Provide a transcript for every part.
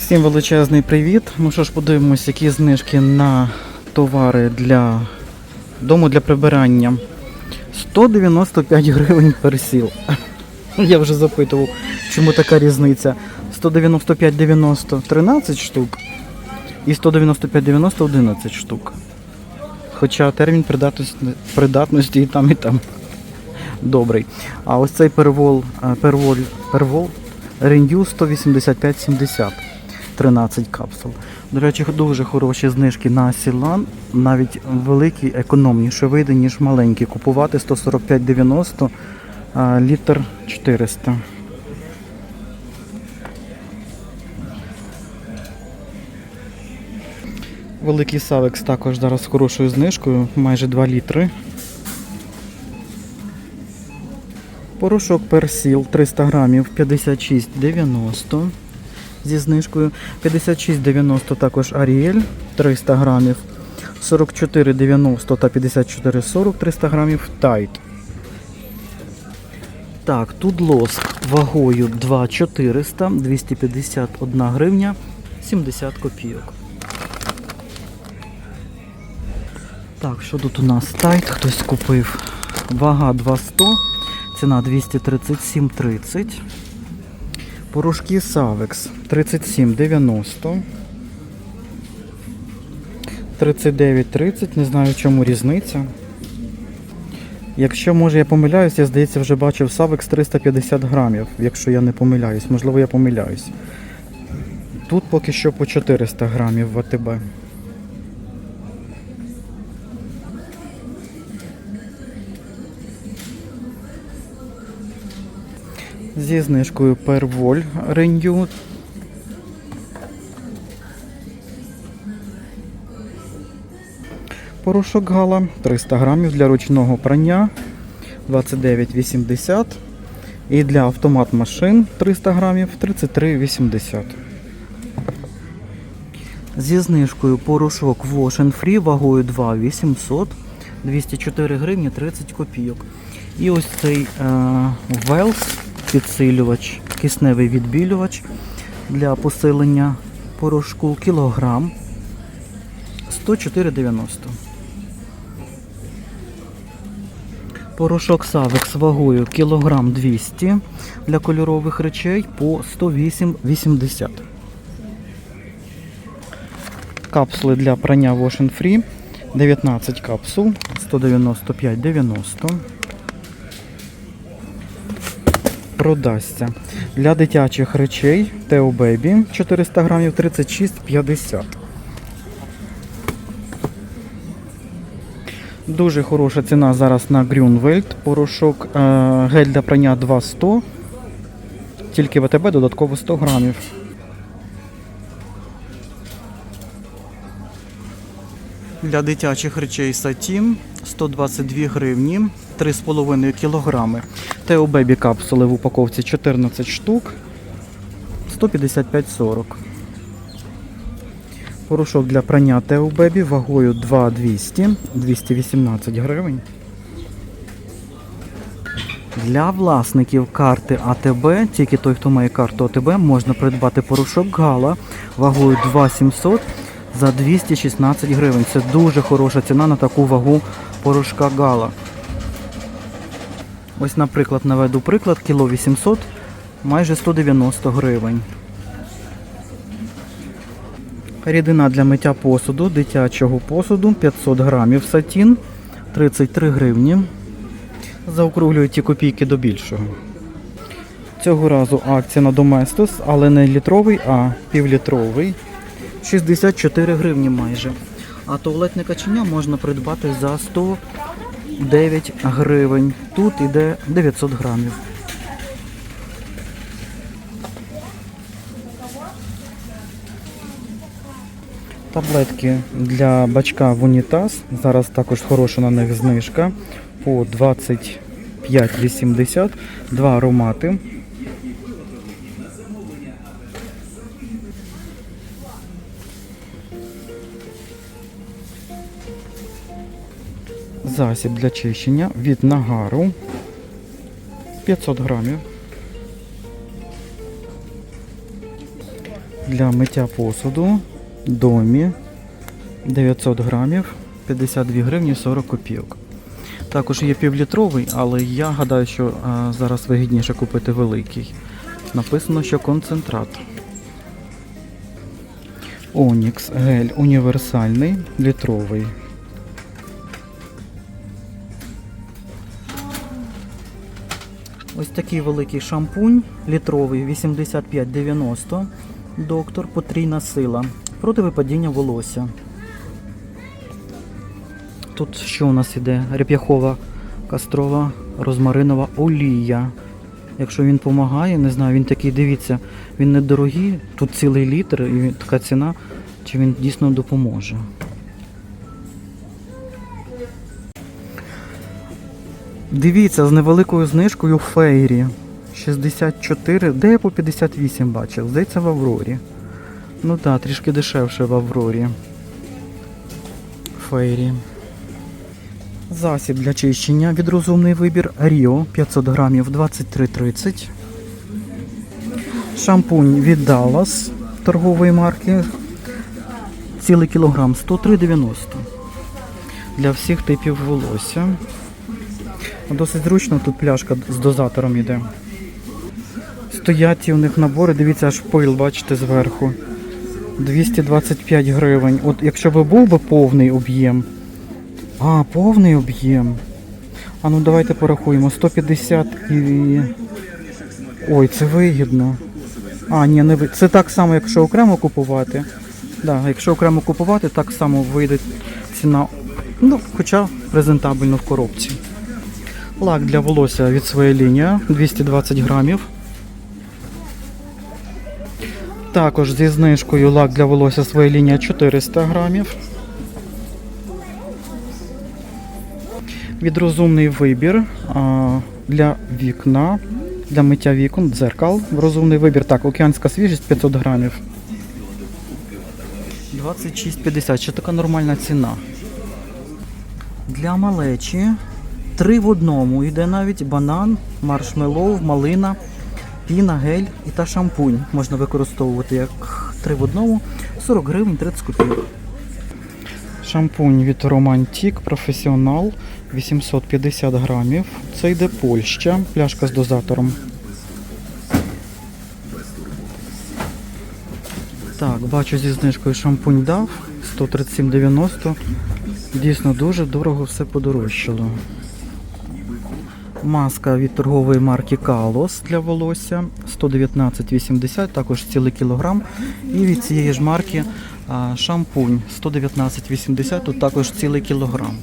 Всім величезний привіт. Ну що ж, подивимось, які знижки на товари для дому для прибирання. 195 гривень персіл. Я вже запитував, чому така різниця. 195,90 13 штук і 195,90 11 штук. Хоча термін придатності, придатності і там, і там добрий. А ось цей первол, е, первол, первол Renew 185,70. 13 капсул. До речі, дуже хороші знижки на Сілан, навіть великі, економніше вийде, ніж маленькі. Купувати 145,90 а, літр 400. Великий Савекс також зараз з хорошою знижкою, майже 2 літри. Порошок персіл 300 грамів 56,90 зі знижкою. 56,90 також Аріель 300 грамів. 44,90 та 54,40 300 грамів Тайт. Так, тут лоск вагою 2,400, 251 гривня, 70 копійок. Так, що тут у нас? Тайт хтось купив. Вага 200, ціна 237,30. Порошки Савекс 37,90. 39,30, не знаю в чому різниця. Якщо може я помиляюсь, я здається вже бачив Савекс 350 грамів, якщо я не помиляюсь, можливо я помиляюсь. Тут поки що по 400 грамів в АТБ. Зі знижкою Перволь Renew. Порошок Гала 300 грамів для ручного прання 29,80 і для автомат машин 300 грамів 33,80. Зі знижкою порошок Wash Free вагою 2,800 204 гривні 30 копійок. І ось цей Wells підсилювач, кисневий відбілювач для посилення порошку кілограм 104,90. Порошок Савекс вагою кілограм 200 для кольорових речей по 108,80. Капсули для прання Wash Free 19 капсул 195,90. Продасться. Для дитячих речей Teo Baby 400 грамів 36,50. Дуже хороша ціна зараз на Grünwald. Порошок е, гель для прання 2,100. Тільки в АТБ додатково 100 грамів. Для дитячих речей Сатін 122 гривні, 3,5 кілограми. Тео капсули в упаковці 14 штук, 155,40. Порошок для прання Тео Бебі вагою 2,200, 218 гривень. Для власників карти АТБ, тільки той, хто має карту АТБ, можна придбати порошок Гала вагою 2,700 за 216 гривень. Це дуже хороша ціна на таку вагу порошка Гала. Ось, наприклад, наведу приклад, кіло 800, майже 190 гривень. Рідина для миття посуду, дитячого посуду 500 грамів сатін 33 гривні. Заокруглюю ті копійки до більшого. Цього разу акція на Доместос, але не літровий, а півлітровий. 64 гривні майже. А туалетне каченя можна придбати за 109 гривень. Тут іде 900 грамів. Таблетки для бачка в унітаз. Зараз також хороша на них знижка по 25,80. Два аромати. Засіб для чищення від нагару 500 грамів. для миття посуду. Домі 900 грамів, 52 гривні 40 копійок. Також є півлітровий, але я гадаю, що а, зараз вигідніше купити великий. Написано, що концентрат. Онікс гель універсальний, літровий. Ось такий великий шампунь літровий 8590. Доктор потрійна сила. Проти випадіння волосся. Тут що у нас іде? Реп'яхова кастрова розмаринова олія. Якщо він допомагає, не знаю, він такий, дивіться, він недорогий, тут цілий літр і така ціна, чи він дійсно допоможе. Дивіться, з невеликою знижкою Фейрі. 64, де я по 58 бачив? Здається, в Аврорі. Ну так, трішки дешевше в Аврорі. Фейрі. Засіб для чищення від розумний вибір Ріо 500 грамів 23,30. Шампунь від Dallas торгової марки. Цілий кілограм 103,90. Для всіх типів волосся. Досить зручно, тут пляшка з дозатором йде. Стоять у них набори, дивіться, аж пил, бачите, зверху. 225 гривень. От якщо б був би повний об'єм. А, повний об'єм. А ну давайте порахуємо. 150 і. Ой, це вигідно. А, ні, не ви. Це так само, якщо окремо купувати. Да, якщо окремо купувати, так само вийде ціна. Ну, хоча презентабельно в коробці. Лак для волосся від своєї лінії 220 грамів. Також зі знижкою лак для волосся своєї лінії 400 грамів. Відрозумний вибір для вікна, для миття вікон, дзеркал. Розумний вибір. Так, океанська свіжість 500 грамів. 26,50. Ще така нормальна ціна. Для малечі три в одному. Йде навіть банан, маршмеллоу, малина, піна, гель і та шампунь. Можна використовувати як три в одному. 40 гривень 30 копійок. Шампунь від Романтік Професіонал 850 грамів. Це йде Польща, пляшка з дозатором. Так, бачу зі знижкою шампунь дав 137,90. Дійсно дуже дорого все подорожчало. Маска від торгової марки Калос для волосся 119,80, також цілий кілограм. І від цієї ж марки шампунь 119,80, тут також цілий кілограм.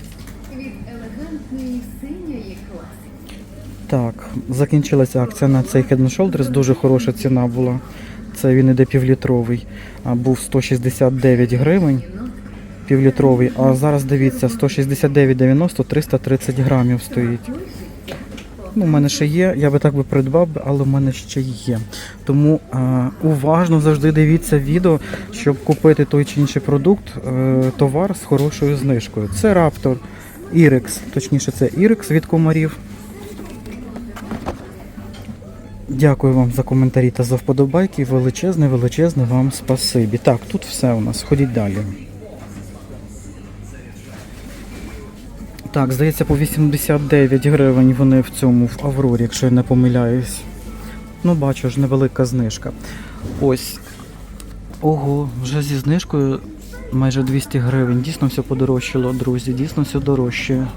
Так, закінчилася акція на цей Head Shoulders, дуже хороша ціна була. Це він іде півлітровий, був 169 гривень. Півлітровий, а зараз дивіться, 169,90, 330 грамів стоїть. Ну, у мене ще є, я би так би придбав, але в мене ще є. Тому а, уважно завжди дивіться відео, щоб купити той чи інший продукт, е, товар з хорошою знижкою. Це Raptor Irex, точніше, це Irex від комарів. Дякую вам за коментарі та за вподобайки. Величезне, величезне вам спасибі. Так, тут все у нас. Ходіть далі. Так, здається, по 89 гривень вони в цьому в Аврорі, якщо я не помиляюсь. Ну, бачу ж, невелика знижка. Ось. Ого, вже зі знижкою майже 200 гривень. Дійсно все подорожчало, друзі. Дійсно все дорожче.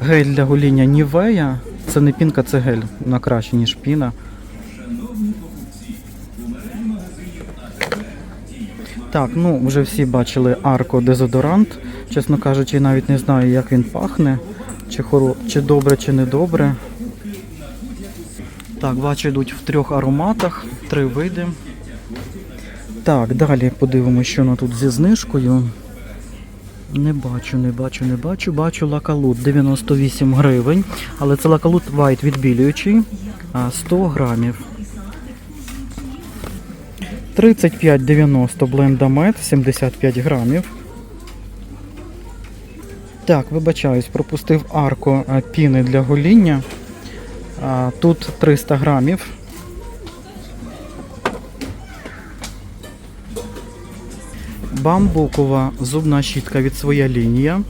Гель для гоління Нівея. Це не пінка, це гель. Вона краще, ніж піна. Так, ну вже всі бачили арко дезодорант. Чесно кажучи, навіть не знаю, як він пахне. Чи, хоро... чи добре, чи не добре. Так, бачу, йдуть в трьох ароматах, три види. Так, далі подивимося, що воно тут зі знижкою. Не бачу, не бачу, не бачу. Бачу лакалут 98 гривень. Але це лакалут White відбілюючий. 100 грамів. 35,90 блендамет, 75 грамів. Так, вибачаюсь, пропустив арку е, піни для гоління. Тут 300 грамів. Бамбукова зубна щітка від своя лінія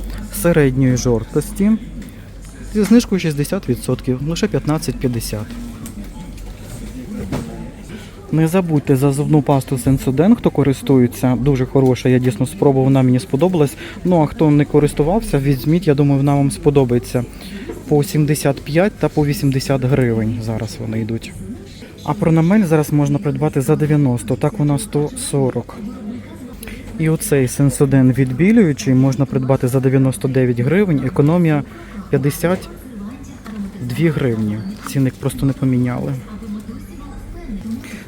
середньої жорсткості зі знижкою 60%, лише 15,50. Не забудьте за зубну пасту Сенсоден, хто користується, дуже хороша, я дійсно спробував, вона мені сподобалась. Ну а хто не користувався, візьміть, я думаю, вона вам сподобається. По 75 та по 80 гривень зараз вони йдуть. А пронамель зараз можна придбати за 90, так вона 140. І оцей сенсоден відбілюючий можна придбати за 99 гривень, економія 52 гривні. Цінник просто не поміняли.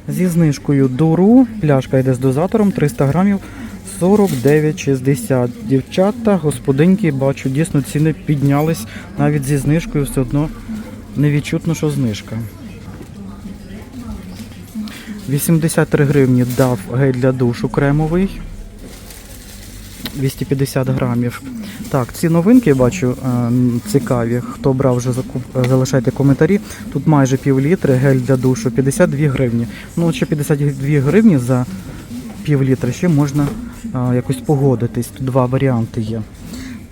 Зі знижкою дуру, пляшка йде з дозатором 300 грамів 49,60. Дівчата, господинки, бачу, дійсно ціни піднялись навіть зі знижкою все одно невідчутно, що знижка. 83 гривні дав гель для душу кремовий. 250 грамів. Так, ці новинки бачу е, цікаві. Хто брав вже закуп, е, залишайте коментарі. Тут майже пів літри гель для душу, 52 гривні. Ну, ще 52 гривні за пів літра ще можна е, якось погодитись. Тут два варіанти є.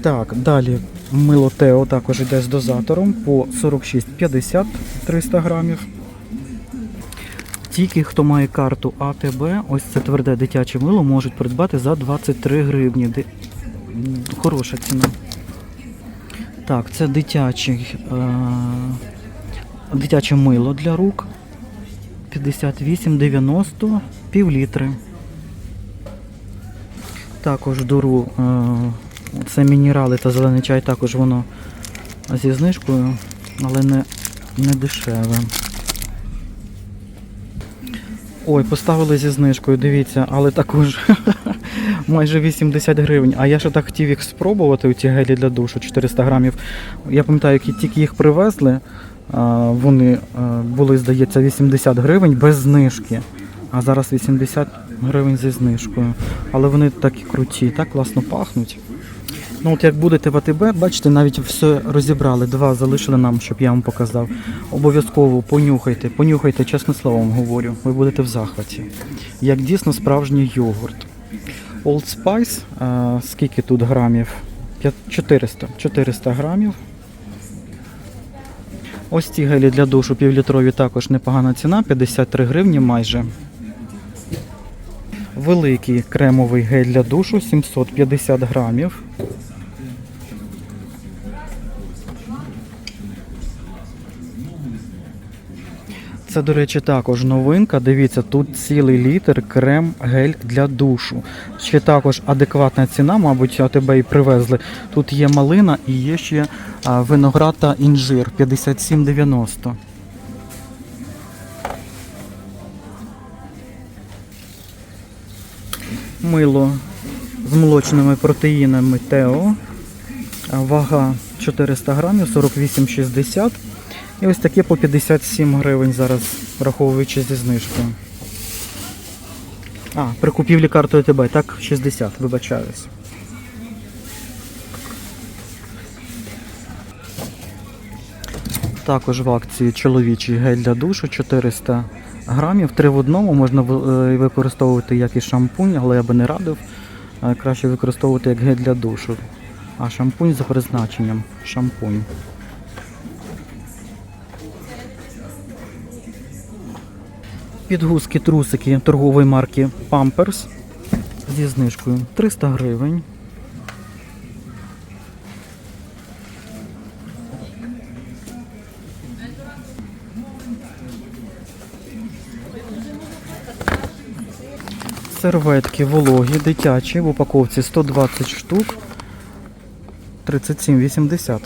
Так, далі мило Тео також йде з дозатором по 46,50 300 грамів. Тільки хто має карту АТБ, ось це тверде дитяче мило можуть придбати за 23 гривні. Ди- Хороша ціна. Так, це дитячий, е- дитяче мило для рук. 58,90 пів літри. Також дуру е- це мінерали та зелений чай, також воно зі знижкою, але не, не дешеве. Ой, поставили зі знижкою, дивіться, але також майже 80 гривень. А я ще так хотів їх спробувати, у ці гелі для душу, 400 грамів. Я пам'ятаю, як тільки їх привезли, вони були, здається, 80 гривень без знижки. А зараз 80 гривень зі знижкою. Але вони такі круті, так класно пахнуть. Ну от як будете в АТБ, бачите, навіть все розібрали. Два залишили нам, щоб я вам показав. Обов'язково понюхайте, понюхайте, чесне слово вам говорю. Ви будете в захваті. Як дійсно справжній йогурт. Old Spice, а, скільки тут грамів? 400. 400 грамів. Ось ці гелі для душу півлітрові також непогана ціна, 53 гривні майже. Великий кремовий гель для душу 750 грамів. Це, до речі, також новинка. Дивіться, тут цілий літр крем гель для душу. Ще також адекватна ціна, мабуть, тебе і привезли. Тут є малина і є ще виноград та інжир 57,90. Мило з молочними протеїнами Тео. Вага 400 грамів, 48,60. І ось таке по 57 гривень зараз, враховуючи зі знижкою. А, при купівлі картою ТБ, так, 60, вибачаюсь. Також в акції чоловічий гель для душу 400 грамів. Три в одному можна е, використовувати як і шампунь, але я би не радив. Е, Краще використовувати як гель для душу. А шампунь за призначенням. Шампунь. Підгузки трусики торгової марки Pampers зі знижкою 300 гривень. Серветки вологі, дитячі в упаковці 120 штук 37,80.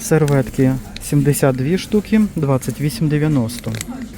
Серветки 72 штуки 28,90.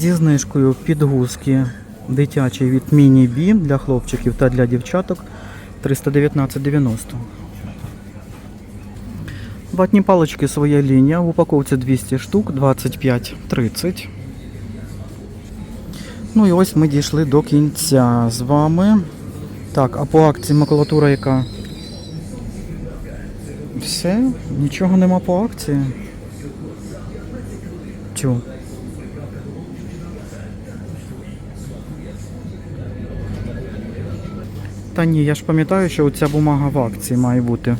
Зі знижкою підгузки дитячі від міні-бі для хлопчиків та для дівчаток 319,90. Ватні палички своя лінія в упаковці 200 штук 25,30. Ну і ось ми дійшли до кінця з вами. Так, а по акції макулатура яка? Все, нічого нема по акції. Чу. Та ні, я ж пам'ятаю, що ця бумага в акції має бути.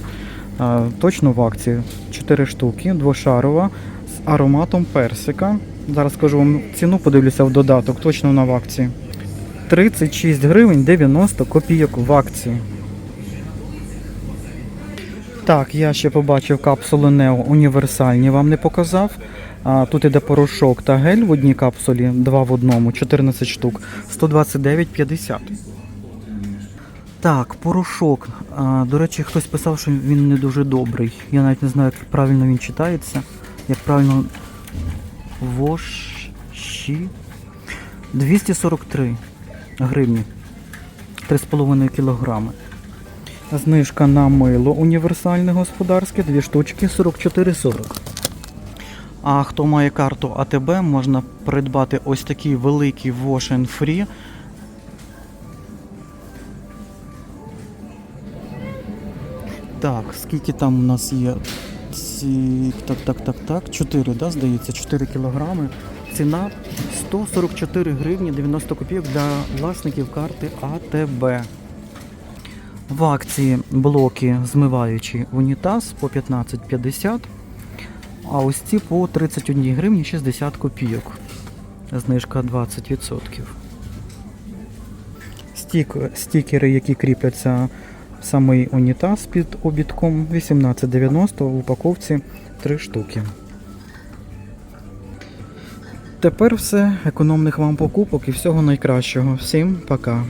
А, точно в акції. 4 штуки, двошарова з ароматом персика. Зараз скажу вам ціну, подивлюся в додаток, точно вона в акції. 36 гривень 90 копійок в акції. Так, я ще побачив капсули Нео універсальні, вам не показав. А, тут іде порошок та гель в одній капсулі, 2 в одному, 14 штук, 129,50. Так, порошок. До речі, хтось писав, що він не дуже добрий. Я навіть не знаю, як правильно він читається. Як правильно. Воші. 243 гривні. 3,5 кілограми. Знижка на мило універсальне господарське, дві штучки 44,40. А хто має карту АТБ, можна придбати ось такий великий Wash Free. Так, скільки там у нас є? Ці... Так, так, так, так. 4, да, здається, 4 кілограми. Ціна 144 гривні 90 копійок для власників карти АТБ. В акції блоки змиваючі унітаз по 15,50, а ось ці по 31 гривні 60 копійок. Знижка 20%. Стік, стікери, які кріпляться самий унітаз під обідком 18,90 в упаковці 3 штуки. Тепер все. Економних вам покупок і всього найкращого. Всім пока.